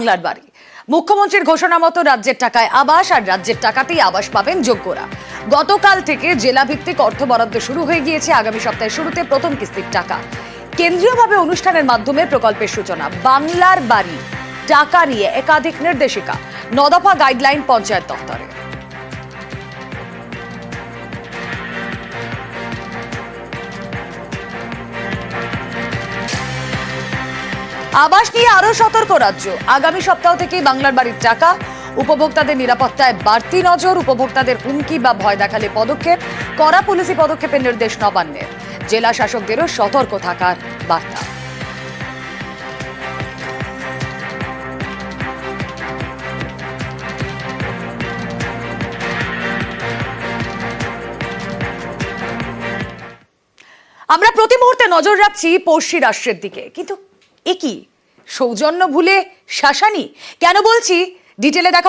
বাংলার বাড়ি। মুখ্যমন্ত্রীর ঘোষণা মতো রাজ্যের টাকায় আবাস আর রাজ্যের টাকাতেই আবাস পাবেন যোগ্যরা। গতকাল থেকে জেলা ভিত্তিক অর্থ বরাদ্দ শুরু হয়ে গিয়েছে আগামী সপ্তাহের শুরুতে প্রথম কিস্তির টাকা। কেন্দ্রীয়ভাবে অনুষ্ঠানের মাধ্যমে প্রকল্পের সূচনা। বাংলার বাড়ি। টাকা নিয়ে একাধিক নির্দেশিকা। নদফা গাইডলাইন পঞ্চায়েত দপ্তরে। আবাস নিয়ে আরও সতর্ক রাজ্য। আগামী সপ্তাহ থেকেই বাংলার বাড়ির টাকা। উপভোক্তাদের নিরাপত্তায় বাড়তি নজর, উপভোক্তাদের হুমকি বা ভয় দেখালে পদক্ষেপ। করা পুলিশি পদক্ষেপের নির্দেশ নবান্নের। জেলা শাসকদেরও সতর্ক থাকার বার্তা। আমরা প্রতি মুহূর্তে নজর রাখছি পড়শি রাষ্ট্রের দিকে। কিন্তু এ কি? সৌজন্য ভুলে শাসানি? কেন বলছি? ডিটেলে দেখাবো